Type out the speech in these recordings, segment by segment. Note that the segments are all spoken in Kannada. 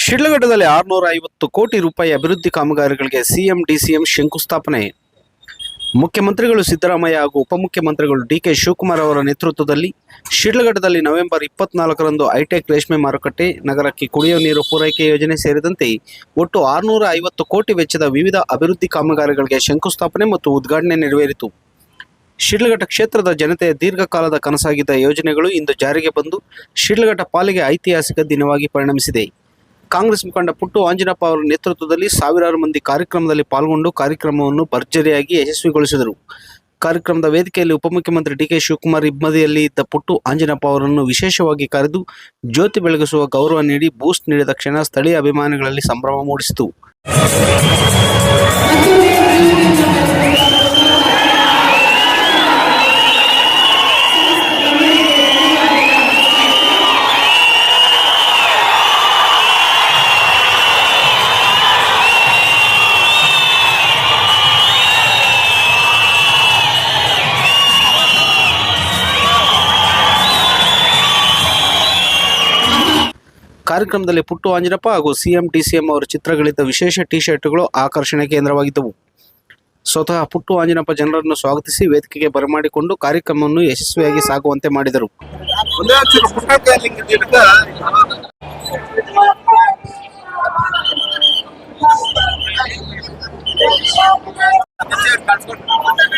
ಶಿಡ್ಲಘಟ್ಟದಲ್ಲಿ ಆರುನೂರ ಐವತ್ತು ಕೋಟಿ ರೂಪಾಯಿ ಅಭಿವೃದ್ಧಿ ಕಾಮಗಾರಿಗಳಿಗೆ ಸಿಎಂ, ಡಿಸಿಎಂ ಶಂಕುಸ್ಥಾಪನೆ. ಮುಖ್ಯಮಂತ್ರಿಗಳು ಸಿದ್ದರಾಮಯ್ಯ ಹಾಗೂ ಉಪಮುಖ್ಯಮಂತ್ರಿಗಳು ಡಿಕೆ ಶಿವಕುಮಾರ್ ಅವರ ನೇತೃತ್ವದಲ್ಲಿ ಶಿಡ್ಲಘಟ್ಟದಲ್ಲಿ ನವೆಂಬರ್ ಇಪ್ಪತ್ನಾಲ್ಕರಂದು ಐಟೆಕ್ ರೇಷ್ಮೆ ಮಾರುಕಟ್ಟೆ, ನಗರಕ್ಕೆ ಕುಡಿಯುವ ನೀರು ಪೂರೈಕೆ ಯೋಜನೆ ಸೇರಿದಂತೆ ಒಟ್ಟು ಆರುನೂರ ಐವತ್ತು ಕೋಟಿ ವೆಚ್ಚದ ವಿವಿಧ ಅಭಿವೃದ್ಧಿ ಕಾಮಗಾರಿಗಳಿಗೆ ಶಂಕುಸ್ಥಾಪನೆ ಮತ್ತು ಉದ್ಘಾಟನೆ ನೆರವೇರಿತು. ಶಿಡ್ಲಘಟ್ಟ ಕ್ಷೇತ್ರದ ಜನತೆಯ ದೀರ್ಘಕಾಲದ ಕನಸಾಗಿದ್ದ ಯೋಜನೆಗಳು ಇಂದು ಜಾರಿಗೆ ಬಂದು ಶಿಡ್ಲಘಟ್ಟ ಪಾಲಿಗೆ ಐತಿಹಾಸಿಕ ದಿನವಾಗಿ ಪರಿಣಮಿಸಿದೆ. ಕಾಂಗ್ರೆಸ್ ಮುಖಂಡ ಪುಟ್ಟು ಆಂಜನಪ್ಪ ಅವರ ನೇತೃತ್ವದಲ್ಲಿ ಸಾವಿರಾರು ಮಂದಿ ಕಾರ್ಯಕ್ರಮದಲ್ಲಿ ಪಾಲ್ಗೊಂಡು ಕಾರ್ಯಕ್ರಮವನ್ನು ಭರ್ಜರಿಯಾಗಿ ಯಶಸ್ವಿಗೊಳಿಸಿದರು. ಕಾರ್ಯಕ್ರಮದ ವೇದಿಕೆಯಲ್ಲಿ ಉಪಮುಖ್ಯಮಂತ್ರಿ ಡಿಕೆ ಶಿವಕುಮಾರ್ ಇಬ್ಬದಿಯಲ್ಲಿ ಇದ್ದ ಪುಟ್ಟು ಆಂಜನಪ್ಪ ಅವರನ್ನು ವಿಶೇಷವಾಗಿ ಕರೆದು ಜ್ಯೋತಿ ಬೆಳಗಿಸುವ ಗೌರವ ನೀಡಿ ಬೂಸ್ಟ್ ನೀಡಿದ ಕ್ಷಣ ಸ್ಥಳೀಯ ಅಭಿಮಾನಿಗಳಲ್ಲಿ ಸಂಭ್ರಮ ಮೂಡಿಸಿತು. ಕಾರ್ಯಕ್ರಮದಲ್ಲಿ ಪುಟ್ಟು ಆಂಜನಪ್ಪ ಹಾಗೂ ಸಿಎಂ, ಡಿಸಿಎಂ ಅವರ ಚಿತ್ರಗಳಿದ್ದ ವಿಶೇಷ ಟಿ ಶರ್ಟ್ಗಳು ಆಕರ್ಷಣೆ ಕೇಂದ್ರವಾಗಿದ್ದವು. ಸ್ವತಃ ಪುಟ್ಟು ಆಂಜನಪ್ಪ ಜನರನ್ನು ಸ್ವಾಗತಿಸಿ ವೇದಿಕೆಗೆ ಬರಮಾಡಿಕೊಂಡು ಕಾರ್ಯಕ್ರಮವನ್ನು ಯಶಸ್ವಿಯಾಗಿ ಸಾಗುವಂತೆ ಮಾಡಿದರು.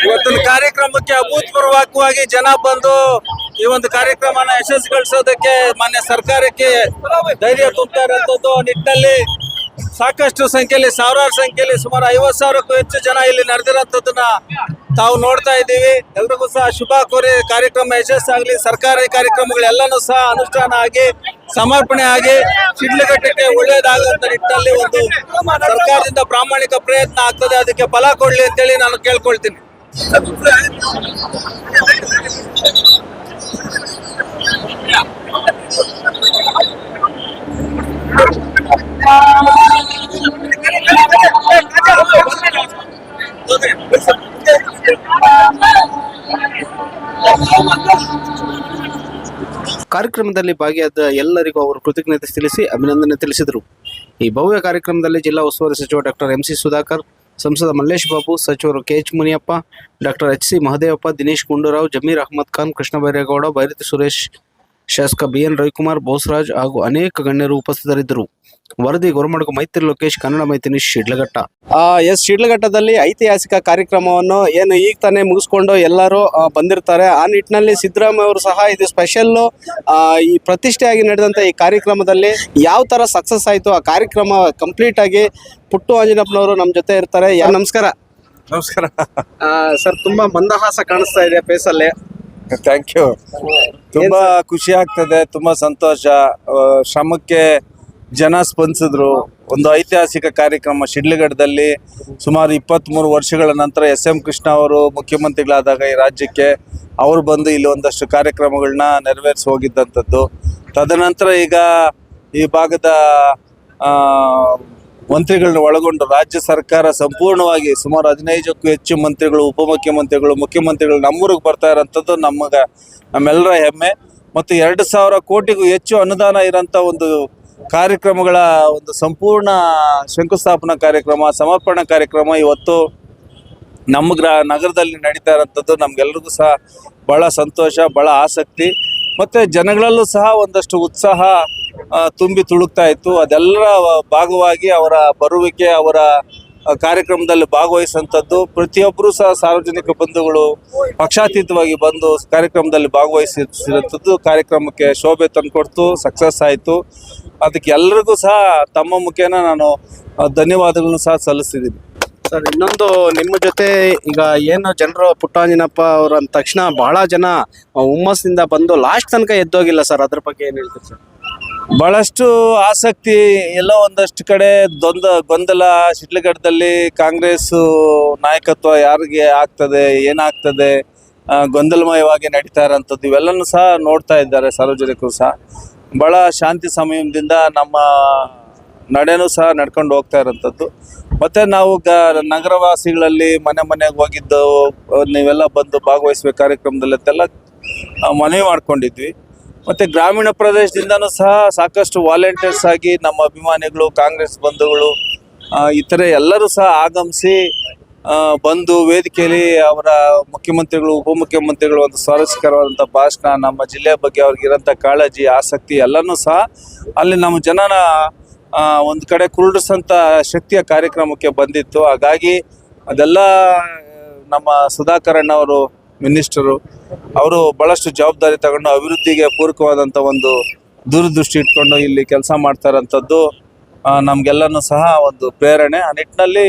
ಇವತ್ತಿನ ಕಾರ್ಯಕ್ರಮಕ್ಕೆ ಅಭೂತಪೂರ್ವಕವಾಗಿ ಜನ ಬಂದು ಈ ಒಂದು ಕಾರ್ಯಕ್ರಮನ ಯಶಸ್ವಿಗೊಳಿಸೋದಕ್ಕೆ ಮಾನ್ಯ ಸರ್ಕಾರಕ್ಕೆ ಧೈರ್ಯ ತುಂಬುತ್ತಾ ಇರೋಂಥದ್ದು ನಿಟ್ಟಿನಲ್ಲಿ ಸಾಕಷ್ಟು ಸಂಖ್ಯೆಯಲ್ಲಿ, ಸಾವಿರಾರು ಸಂಖ್ಯೆಯಲ್ಲಿ ಸುಮಾರು ಐವತ್ತು ಸಾವಿರಕ್ಕೂ ಹೆಚ್ಚು ಜನ ಇಲ್ಲಿ ನಡೆದಿರೋಂಥದ್ದನ್ನ ತಾವು ನೋಡ್ತಾ ಇದ್ದೀವಿ. ಎಲ್ರಿಗೂ ಸಹ ಶುಭ ಕೋರಿ ಕಾರ್ಯಕ್ರಮ ಯಶಸ್ಸಾಗಲಿ ಸರ್ಕಾರಿ ಕಾರ್ಯಕ್ರಮಗಳೆಲ್ಲನೂ ಸಹ ಅನುಷ್ಠಾನ ಆಗಿ, ಸಮರ್ಪಣೆ ಆಗಿ, ಶಿಡ್ಲಘಟ್ಟಕ್ಕೆ ಒಳ್ಳೇದಾಗುವಂತ ನಿಟ್ಟಿನಲ್ಲಿ ಒಂದು ಸರ್ಕಾರದಿಂದ ಪ್ರಾಮಾಣಿಕ ಪ್ರಯತ್ನ ಆಗ್ತದೆ. ಅದಕ್ಕೆ ಫಲ ಕೊಡ್ಲಿ ಅಂತೇಳಿ ನಾನು ಕೇಳ್ಕೊಳ್ತೀನಿ. ಕಾರ್ಯಕ್ರಮದಲ್ಲಿ ಭಾಗಿಯಾದ ಎಲ್ಲರಿಗೂ ಅವರು ಕೃತಜ್ಞತೆ ತಿಳಿಸಿ ಅಭಿನಂದನೆ ತಿಳಿಸಿದರು. ಈ ಭವ್ಯ ಕಾರ್ಯಕ್ರಮದಲ್ಲಿ ಜಿಲ್ಲಾ ಉಸ್ತುವಾರಿ ಸಚಿವ ಡಾಕ್ಟರ್ ಎಂ ಸಿ ಸುಧಾಕರ್ ಸಂಸದ ಮಲ್ಲೇಶ್ ಬಾಬು, ಸಚಿವರು K H Muniyappa, doctor H C Mahadevappa, Dinesh Gundurao, Zameer Ahmed Khan, Krishna Byregowda, Byrathi Suresh ಶಾಸಕ ಬಿಎನ್ ರವಿಕುಮಾರ್ ಬೋಸರಾಜ್ ಹಾಗೂ ಅನೇಕ ಗಣ್ಯರು ಉಪಸ್ಥಿತರಿದ್ದರು. ವರದಿ ಗೊರಮಡಗು ಮೈತ್ರಿ ಲೋಕೇಶ್ ಕನ್ನಡ ಮೈತ್ರಿ ಶಿಡ್ಲಘಟ್ಟ. ಎಸ್ ಶಿಡ್ಲಘಟ್ಟದಲ್ಲಿ ಐತಿಹಾಸಿಕ ಕಾರ್ಯಕ್ರಮವನ್ನು ಏನು ಈಗ ತಾನೇ ಮುಗಿಸ್ಕೊಂಡು ಎಲ್ಲರೂ ಬಂದಿರ್ತಾರೆ. ಆ ನಿಟ್ಟಿನಲ್ಲಿ ಸಿದ್ದರಾಮಯ್ಯ ಅವರು ಸಹ ಇದು ಸ್ಪೆಷಲ್ಲು ಈ ಪ್ರತಿಷ್ಠೆಯಾಗಿ ನಡೆದಂಥ ಈ ಕಾರ್ಯಕ್ರಮದಲ್ಲಿ ಯಾವ ಥರ ಸಕ್ಸಸ್ ಆಯಿತು ಆ ಕಾರ್ಯಕ್ರಮ ಕಂಪ್ಲೀಟ್ ಆಗಿ ಪುಟ್ಟು ಆಂಜನಪ್ಪನವರು ನಮ್ಮ ಜೊತೆ ಇರ್ತಾರೆ. ಯಾ ನಮಸ್ಕಾರ. ನಮಸ್ಕಾರ. ಸರ್ ತುಂಬಾ ಮಂದಹಾಸ ಕಾಣಿಸ್ತಾ ಇದೆ ಫೇಸ್ ಅಲ್ಲಿ ಥ್ಯಾಂಕ್ ಯು ತುಂಬಾ ಖುಷಿ ಆಗ್ತದೆ ತುಂಬಾ ಸಂತೋಷ. ಆ, ಶ್ರಮಕ್ಕೆ ಜನ ಸ್ಪಂದಿಸಿದ್ರು. ಒಂದು ಐತಿಹಾಸಿಕ ಕಾರ್ಯಕ್ರಮ ಶಿಡ್ಲಘಟ್ಟದಲ್ಲಿ ಸುಮಾರು ಇಪ್ಪತ್ತ್ಮೂರು ವರ್ಷಗಳ ನಂತರ ಎಸ್ ಎಂ ಕೃಷ್ಣ ಅವರು ಮುಖ್ಯಮಂತ್ರಿಗಳಾದಾಗ ಈ ರಾಜ್ಯಕ್ಕೆ ಅವರು ಬಂದು ಇಲ್ಲಿ ಒಂದಷ್ಟು ಕಾರ್ಯಕ್ರಮಗಳನ್ನ ನೆರವೇರಿಸಿ ಹೋಗಿದ್ದಂಥದ್ದು. ತದನಂತರ ಈಗ ಈ ಭಾಗದ ಆ, ಮಂತ್ರಿಗಳನ್ನ ಒಳಗೊಂಡು ರಾಜ್ಯ ಸರ್ಕಾರ ಸಂಪೂರ್ಣವಾಗಿ ಸುಮಾರು ಹದಿನೈದಕ್ಕೂ ಹೆಚ್ಚು ಮಂತ್ರಿಗಳು, ಉಪಮುಖ್ಯಮಂತ್ರಿಗಳು, ಮುಖ್ಯಮಂತ್ರಿಗಳು ನಮ್ಮೂರಿಗೆ ಬರ್ತಾ ಇರೋಂಥದ್ದು ನಮಗೆ, ನಮ್ಮೆಲ್ಲರ ಹೆಮ್ಮೆ. ಮತ್ತು ಎರಡು ಸಾವಿರ ಕೋಟಿಗೂ ಹೆಚ್ಚು ಅನುದಾನ ಇರೋಂಥ ಒಂದು ಕಾರ್ಯಕ್ರಮಗಳ ಒಂದು ಸಂಪೂರ್ಣ ಶಂಕುಸ್ಥಾಪನಾ ಕಾರ್ಯಕ್ರಮ, ಸಮರ್ಪಣಾ ಕಾರ್ಯಕ್ರಮ ಇವತ್ತು ನಮ್ಮ ಗ್ರಾ, ನಗರದಲ್ಲಿ ನಡೀತಾ ಇರೋಂಥದ್ದು. ನಮ್ಗೆಲ್ರಿಗೂ ಸಹ ಭಾಳ ಸಂತೋಷ ಭಾಳ ಆಸಕ್ತಿ. ಮತ್ತು ಜನಗಳಲ್ಲೂ ಸಹ ಒಂದಷ್ಟು ಉತ್ಸಾಹ ತುಂಬಿ ತುಳುಕ್ತಾ ಇತ್ತು. ಅದೆಲ್ಲರ ಭಾಗವಾಗಿ ಅವರ ಬರುವಿಕೆ, ಅವರ ಕಾರ್ಯಕ್ರಮದಲ್ಲಿ ಭಾಗವಹಿಸುವಂಥದ್ದು. ಪ್ರತಿಯೊಬ್ಬರೂ ಸಹ ಸಾರ್ವಜನಿಕ ಬಂಧುಗಳು ಪಕ್ಷಾತೀತವಾಗಿ ಬಂದು ಕಾರ್ಯಕ್ರಮದಲ್ಲಿ ಭಾಗವಹಿಸಿರುವಂಥದ್ದು. ಕಾರ್ಯಕ್ರಮಕ್ಕೆ ಶೋಭೆ ತಂದುಕೊಡ್ತು ಸಕ್ಸಸ್ ಆಯಿತು. ಅದಕ್ಕೆ ಎಲ್ಲರಿಗೂ ಸಹ ತಮ್ಮ ಮುಖೇನ ನಾನು ಧನ್ಯವಾದಗಳನ್ನು ಸಹ ಸಲ್ಲಿಸಿದ್ದೀನಿ. ಸರ್, ಇನ್ನೊಂದು ನಿಮ್ಮ ಜೊತೆ ಈಗ ಏನು ಜನರು ಪುಟ್ಟಾಂಜನಪ್ಪ ಅವರು ಅಂದ ತಕ್ಷಣ ಬಹಳ ಜನ ಹುಮ್ಮಸ್ಸಿಂದ ಬಂದು ಲಾಸ್ಟ್ ತನಕ ಎದ್ದೋಗಿಲ್ಲ ಸರ್. ಅದ್ರ ಬಗ್ಗೆ ಏನು ಹೇಳ್ತೀರಿ ಸರ್? ಬಹಳಷ್ಟು ಆಸಕ್ತಿ ಎಲ್ಲ ಒಂದಷ್ಟು ಕಡೆ ದ್ವಂದ ಗೊಂದಲ. ಶಿಡ್ಲಘಟ್ಟದಲ್ಲಿ ಕಾಂಗ್ರೆಸ್ ನಾಯಕತ್ವ ಯಾರಿಗೆ ಆಗ್ತದೆ, ಏನಾಗ್ತದೆ ಗೊಂದಲಮಯವಾಗಿ ನಡೀತಾ ಇರೋಂಥದ್ದು ಇವೆಲ್ಲನೂ ಸಹ ನೋಡ್ತಾ ಇದ್ದಾರೆ ಸಾರ್ವಜನಿಕರು ಸಹ. ಬಹಳ ಶಾಂತಿ ಸಮಯದಿಂದ ನಮ್ಮ ನಡೆನೂ ಸಹ ನಡ್ಕೊಂಡು ಹೋಗ್ತಾ ಇರೋಂಥದ್ದು. ಮತ್ತೆ ನಾವು ಗ, ನಗರವಾಸಿಗಳಲ್ಲಿ ಮನೆ ಮನೆಗೆ ಹೋಗಿದ್ದು, ನೀವೆಲ್ಲ ಬಂದು ಭಾಗವಹಿಸ್ಬೇಕು ಕಾರ್ಯಕ್ರಮದಲ್ಲಿ ಅಂತೆಲ್ಲ ಮನವಿ ಮಾಡ್ಕೊಂಡಿದ್ವಿ. ಮತ್ತೆ ಗ್ರಾಮೀಣ ಪ್ರದೇಶದಿಂದನೂ ಸಹ ಸಾಕಷ್ಟು ವಾಲಂಟಿಯರ್ಸ್ ಆಗಿ ನಮ್ಮ ಅಭಿಮಾನಿಗಳು, ಕಾಂಗ್ರೆಸ್ ಬಂಧುಗಳು ಇತರ ಎಲ್ಲರೂ ಸಹ ಆಗಮಿಸಿ ಬಂದು ವೇದಿಕೆಯಲ್ಲಿ ಅವರ ಮುಖ್ಯಮಂತ್ರಿಗಳು, ಉಪಮುಖ್ಯಮಂತ್ರಿಗಳು ಒಂದು ಸ್ವಾರಸ್ಯಕರವಾದಂಥ ಭಾಷಣ, ನಮ್ಮ ಜಿಲ್ಲೆಯ ಬಗ್ಗೆ ಅವ್ರಿಗಿರೋಂಥ ಕಾಳಜಿ, ಆಸಕ್ತಿ ಎಲ್ಲನೂ ಸಹ ಅಲ್ಲಿ ನಮ್ಮ ಜನನ ಒಂದು ಕಡೆ ಕುರುಡಿಸಂಥ ಶಕ್ತಿಯ ಕಾರ್ಯಕ್ರಮಕ್ಕೆ ಬಂದಿತ್ತು. ಹಾಗಾಗಿ ಅದೆಲ್ಲ ನಮ್ಮ ಸುಧಾಕರ್ ಅಣ್ಣವರು ಮಿನಿಸ್ಟರು ಅವರು ಭಾಳಷ್ಟು ಜವಾಬ್ದಾರಿ ತಗೊಂಡು ಅಭಿವೃದ್ಧಿಗೆ ಪೂರಕವಾದಂಥ ಒಂದು ದೂರದೃಷ್ಟಿ ಇಟ್ಕೊಂಡು ಇಲ್ಲಿ ಕೆಲಸ ಮಾಡ್ತಾರಂಥದ್ದು ನಮಗೆಲ್ಲನೂ ಸಹ ಒಂದು ಪ್ರೇರಣೆ ಆ ನಿಟ್ಟಿನಲ್ಲಿ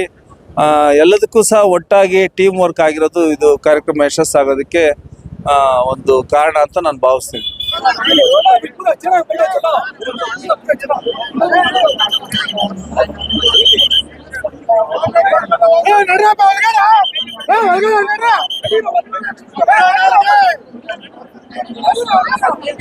ಎಲ್ಲದಕ್ಕೂ ಸಹ ಒಟ್ಟಾಗಿ ಟೀಮ್ ವರ್ಕ್ ಆಗಿರೋದು ಇದು ಕಾರ್ಯಕ್ರಮ ಯಶಸ್ಸಾಗೋದಕ್ಕೆ ಒಂದು ಕಾರಣ ಅಂತ ನಾನು ಭಾವಿಸ್ತೀನಿ Hey!